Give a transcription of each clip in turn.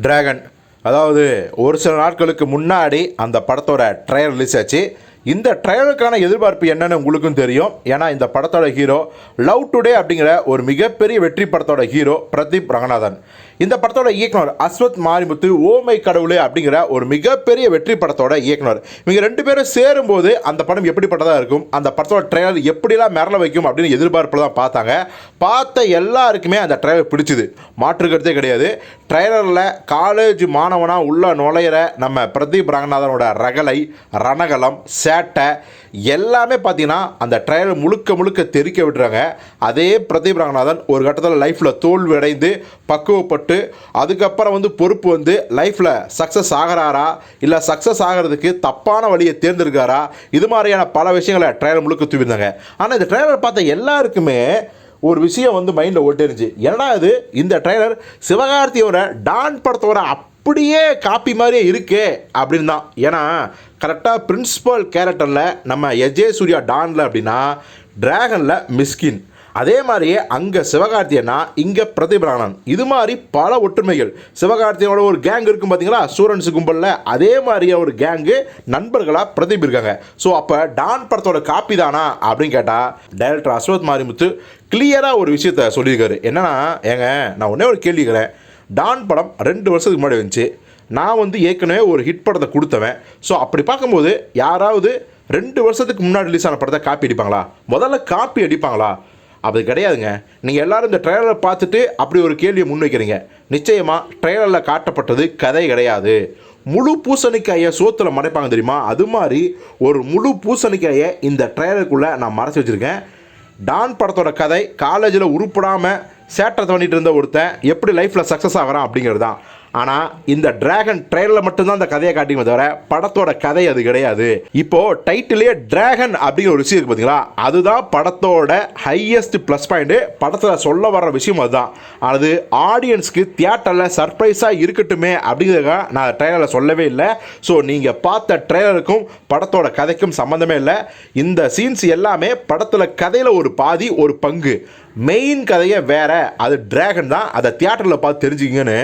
Dragon அதாவது ஒரு சில நாட்களுக்கு முன்னாடி அந்த படத்தோட ட்ரையல் ரிலீஸ் ஆச்சு. இந்த ட்ரையலுக்கான எதிர்பார்ப்பு என்னன்னு உங்களுக்கும் தெரியும். ஏன்னா இந்த படத்தோட ஹீரோ லவ் டுடே அப்படிங்கிற ஒரு மிகப்பெரிய வெற்றி படத்தோட ஹீரோ பிரதீப் ரங்கநாதன். இந்த படத்தோட இயக்குனர் அஸ்வத் மாரிமுத்து ஓமை கடவுளே அப்படிங்கிற ஒரு மிகப்பெரிய வெற்றி படத்தோட இயக்குனர். இவங்க ரெண்டு பேரும் சேரும்போது அந்த படம் எப்படிப்பட்டதாக இருக்கும் அந்த படத்தோட ட்ரையல் எப்படிலாம் மிரள வைக்கும் அப்படின்னு எதிர்பார்ப்பில் தான் பார்த்தாங்க. பார்த்த எல்லாருக்குமே அந்த ட்ரையல் பிடிச்சிது. மாற்றுக்கிறதே கிடையாது. ட்ரெயலரில் காலேஜ் மாணவனாக உள்ள நுழையிற நம்ம பிரதீப் ரங்கநாதனோட ரகலை ரணகலம் சேட்டை எல்லாமே பார்த்தீங்கன்னா அந்த ட்ரையல் முழுக்க முழுக்க தெறிக்க விடுறாங்க அதே பிரதீப் ரங்கநாதன் ஒரு கட்டத்தில் லைஃப்பில் தோல்வி அடைந்து பக்குவப்பட்டு அதுக்கப்புறம் வந்து பொறுப்பு வந்து லைஃப்பில் சக்ஸஸ் ஆகிறாரா? இல்லை சக்ஸஸ் ஆகிறதுக்கு தப்பான வழியை தேர்ந்தெடுக்காரா? இது மாதிரியான பல விஷயங்களை ட்ரையல் முழுக்க தூவிருந்தாங்க ஆனால் இந்த ட்ரையலர் பார்த்த எல்லாருக்குமே ஒரு விஷயம் வந்து மைண்டில் ஓட்டிருந்துச்சு என்னடா இது? இந்த ட்ரைலர் சிவகார்த்தியோட டான் படத்தோட அப்படியே காப்பி மாதிரியே இருக்கே அப்படின்னு தான். ஏன்னா கரெக்டாக பிரின்சிபல் கேரக்டரில் நம்ம எஜே சூர்யா டானில் அப்படின்னா டிராகனில் மிஸ்கின் அதே மாதிரியே அங்கே சிவகார்த்தியனா இங்கே பிரதிபராணன் இது மாதிரி பல ஒற்றுமைகள். சிவகார்த்தியனோட ஒரு கேங் இருக்கும் பார்த்தீங்களா சூரன்ஸ் கும்பலில் அதே மாதிரியே ஒரு கேங்கு நண்பர்களாக பிரதீப் இருக்காங்க. ஸோ அப்போ டான் படத்தோட காப்பி தானா அப்படின்னு கேட்டால் டைரக்டர் அஸ்வத் மாரிமுத்து கிளியராக ஒரு விஷயத்த சொல்லியிருக்காரு. என்னன்னா ஏங்க நான் ஒன்றே ஒரு கேள்வி கேட்குறேன் டான் படம் ரெண்டு வருஷத்துக்கு முன்னாடி வந்துச்சு. நான் வந்து ஏற்கனவே ஒரு ஹிட் படத்தை கொடுத்தவன். ஸோ அப்படி பார்க்கும்போது யாராவது ரெண்டு வருஷத்துக்கு முன்னாடி ரிலீஸ் ஆன படத்தை காப்பி அடிப்பாங்களா? முதல்ல காப்பி அடிப்பாங்களா? அப்படி கிடையாதுங்க. நீங்கள் எல்லாரும் இந்த ட்ரெய்லரை பார்த்துட்டு அப்படி ஒரு கேள்வியை முன்வைக்கிறீங்க. நிச்சயமாக ட்ரெய்லரில் காட்டப்பட்டது கதை கிடையாது. முழு பூசணிக்காயை சோத்தில் மறைப்பாங்க தெரியுமா? அது மாதிரி ஒரு முழு பூசணிக்காயை இந்த ட்ரெய்லருக்குள்ளே நான் மறைச்சி வச்சுருக்கேன். டான் படத்தோட கதை காலேஜில் உருப்படாமல் சேட்டை பண்ணிட்டு இருந்த ஒருத்தன் எப்படி லைஃப்பில் சக்ஸஸ் ஆகிறான் அப்படிங்கிறது தான். ஆனால் இந்த டிராகன் ட்ரெயிலில் மட்டும்தான் அந்த கதையை காட்டிங்க தவிர படத்தோட கதை அது கிடையாது. இப்போ டைட்டிலே டிராகன் அப்படிங்கிற ஒரு விஷயம் இருக்கு பார்த்தீங்களா அதுதான் படத்தோட ஹையஸ்ட் ப்ளஸ் பாயிண்ட் படத்தில் சொல்ல வர்ற விஷயம் அதுதான். அது ஆடியன்ஸ்க்கு தியேட்டரில் சர்ப்ரைஸாக இருக்கட்டுமே அப்படிங்கிறதுக்காக நான் ட்ரெய்லரில் சொல்லவே இல்லை. ஸோ நீங்கள் பார்த்த ட்ரெய்லருக்கும் படத்தோட கதைக்கும் சம்மந்தமே இல்லை. இந்த சீன்ஸ் எல்லாமே படத்தில் கதையில் ஒரு பாதி ஒரு பங்கு. மெயின் கதையை வேறு. அது ட்ராகன் தான். அதை தியேட்டரில் பார்த்து தெரிஞ்சுக்கிங்கன்னு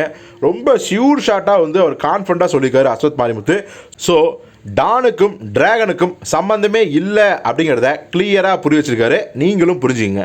ரொம்ப ஷியூர் ஷாட்டாக வந்து அவர் கான்ஃபிடண்ட்டாக சொல்லியிருக்காரு அஸ்வத் மாரிமுத்து. ஸோ டானுக்கும் டிராகனுக்கும் சம்மந்தமே இல்லை அப்படிங்கிறத கிளியராக புரிய வச்சுருக்காரு. நீங்களும் புரிஞ்சுங்க